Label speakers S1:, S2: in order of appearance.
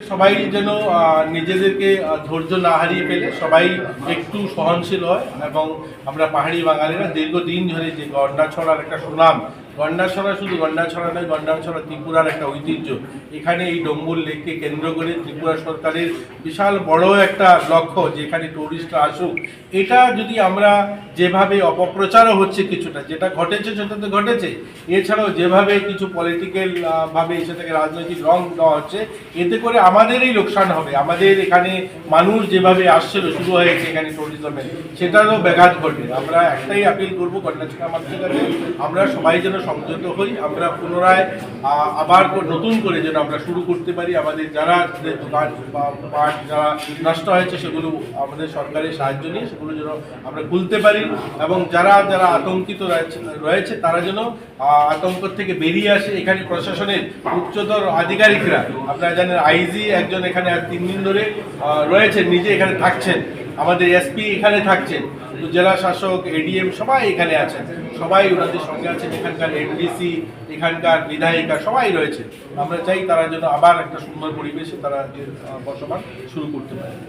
S1: সবাই যেন নিজেদেরকে ধৈর্য না হারিয়ে পেলে সবাই একটু সহনশীল হয় এবং আমরা পাহাড়ি বাঙালিরা দীর্ঘদিন ধরে যে গন্ডাছড়ার একটা সুনাম গন্ডাছড়া শুধু গন্ডাছড়া নয় গন্ডাছড়া ত্রিপুরার একটা ঐতিহ্য। এখানে এই ডম্বুর লেককে কেন্দ্র করে ত্রিপুরা সরকারের বিশাল বড় একটা লক্ষ্য যে এখানে টুরিস্টরা আসুক। এটা যদি আমরা যেভাবে অপপ্রচারও হচ্ছে কিছুটা, যেটা ঘটেছে সেটা তো ঘটেছে। এছাড়াও যেভাবে কিছু পলিটিক্যাল ভাবে সেটাকে রাজনৈতিক রং দেওয়া হচ্ছে, এতে করে আমাদেরই লোকসান হবে। আমাদের এখানে মানুষ যেভাবে আসছিল, শুরু হয়েছে এখানে ট্যুরিজমে সেটারও ব্যাঘাত ঘটবে। আমরা একটাই আপিল করব মানুষের কাছে আমরা সবাই যেন সংযত হই, আমরা পুনরায় আবার নতুন করে যেন আমরা শুরু করতে পারি। আমাদের যারা দোকান বা যারা নষ্ট হয়েছে, সেগুলো আমাদের সরকারের সাহায্য নিয়ে সেগুলো যেন আমরা খুলতে পারি এবং যারা যারা আতঙ্কিত রয়েছে তারা যেন আতঙ্ক থেকে বেরিয়ে আসে। এখানে প্রশাসনের উচ্চতর আধিকারিকরা, আপনারা জানেন, আইজি একজন এখানে তিন দিন ধরে রয়েছেন, নিজে এখানে থাকছেন। আমাদের এসপি এখানে থাকছেন, তো জেলা শাসক এডিএম সবাই এখানে আছেন। সবাই ওনাদের সঙ্গে আছেন, এখানকার এমডিসি এখানকার বিধায়িকা সবাই রয়েছে আমরা চাই তারা যেন আবার একটা সুন্দর পরিবেশে তারা বসবাস শুরু করতে পারে।